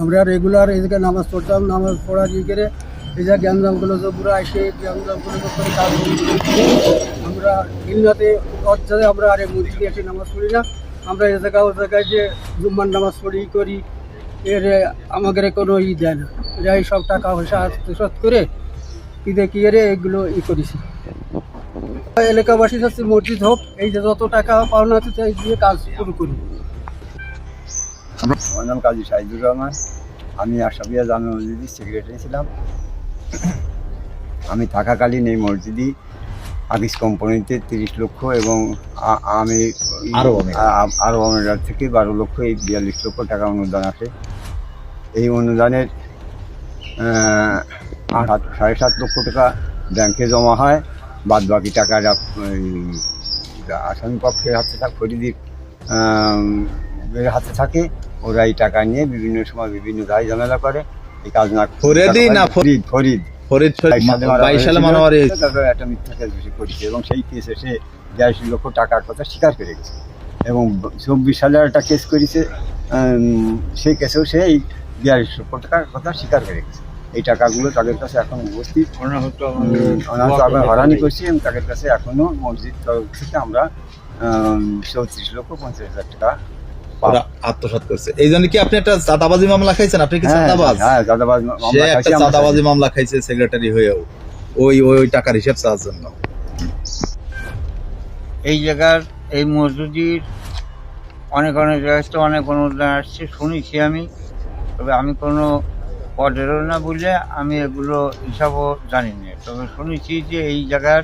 আমরা রেগুলার এদিকে নামাজ পড়তাম, নামাজ পড়া দিয়ে করে এই যে গ্যাঞ্জামগুলো তো পুরো আসে গ্যাঞ্জামগুলো তো করে কাজ। আমরা দিনরাতে অর্থাৎ আমরা আরে মসজিদে এসে নামাজ পড়ি না। আমরা এ জায়গা ও জায়গায় যে জুম্মার নামাজ পড়ি, করি, এর আমাদের কোনো ই দেয় না। এই সব টাকা পয়সা আত্মসাত করে কি দেখি এরে এগুলো ই করেছি। এলাকাবাসী হচ্ছে মসজিদ হোক, এই যে যত টাকা পাওনা আছে, তাই দিয়ে কাজ শুরু করি। আমার নাম কাজী সাইদুর রহমান। আমি আশাবিয়া জামে মসজিদের সেক্রেটারি ছিলাম। আমি থাকাকালীন এই মসজিদই আকিস কোম্পানিতে তিরিশ লক্ষ এবং আমি আরব আমিরাত। আ- আরব আমিরাত থেকে বারো লক্ষ এই বিয়াল্লিশ লক্ষ টাকা অনুদান আছে। এই অনুদানের সাত- সাড়ে সাত লক্ষ টাকা ব্যাংকে জমা হয়। বাদ বাকি টাকাটা ওই আসামি পক্ষের হাতে থাকে ফরিদির হাতে থাকে। ওরা এই টাকা নিয়ে বিভিন্ন সময় বিভিন্ন দায় ঝামেলা করে। এই কাজ না ফরিদি না ফরিদ? ফরিদ। ফরিদ সালে মানোয়ারি তারপরে একটা মিথ্যা কেস বেশি করেছে এবং সেই কেসে সে বিয়াল্লিশ লক্ষ টাকার কথা স্বীকার করে গেছে। এবং চব্বিশ সালে একটা কেস করেছে সেই কেসেও সে এই বিয়াল্লিশ লক্ষ টাকার কথা স্বীকার করে গেছে। এই টাকাগুলো তাদের কাছে এখন উপস্থিত। অনাহত আমরা হরানি করছি এবং তাদের কাছে এখনও মসজিদ তরফ থেকে আমরা চৌত্রিশ লক্ষ পঞ্চাশ হাজার টাকা। ওরা আত্মসাৎ করছে। এই জন্য কি আপনি একটা চাঁদাবাজি মামলা খাইছেন? আপনি কি হ্যাঁ, চাঁদাবাজ? হ্যাঁ সে একটা চাঁদাবাজি মামলা খাইছে সেক্রেটারি হয়েও। ওই ওই ওই টাকার হিসাব চাওয়ার জন্য। এই জায়গার এই মসজিদের অনেক অনেক জায়গায় তো অনেক অনুদান আসছে শুনেছি আমি। তবে আমি কোনো না বলে আমি এগুলো হিসাবও জানি না। তবে শুনেছি যে এই জায়গার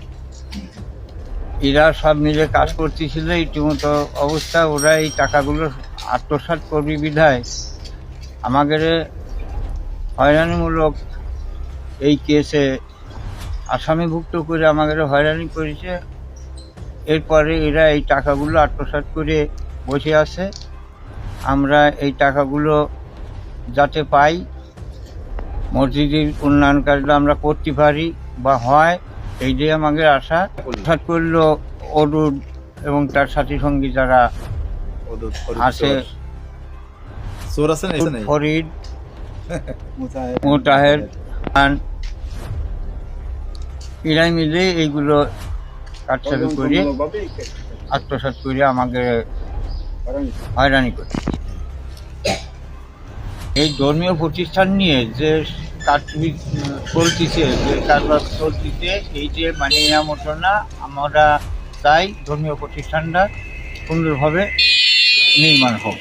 এরা সব মিলে কাজ করতেছিল ইতিমতো অবস্থা ওরা এই টাকাগুলো আত্মসাৎ করবি বিধায় আমাদের হয়রানিমূলক এই কেসে আসামিভুক্ত করে আমাদের হয়রানি করেছে। এরপরে এরা এই টাকাগুলো আত্মসাৎ করে বসে আছে। আমরা এই টাকাগুলো যাতে পাই, মসজিদের উন্নয়ন কাজটা আমরা করতে পারি বা হয়, এইটাই আমাদের আশা। আত্মসাৎ করল অরুণ এবং তার সাথী সঙ্গী যারা আছে চোর। আছে না এই ফরিদ মোতাহের খান। এরাই মিলে এইগুলো করে আত্মসাৎ করে আমাকে হয়রানি করে। এই ধর্মীয় প্রতিষ্ঠান নিয়ে যে কাজ চলতিছে যে কাজবাজ চলতিছে এই যে মানে মতো না আমরা চাই ধর্মীয় প্রতিষ্ঠানটা সুন্দরভাবে নির্মাণ হোক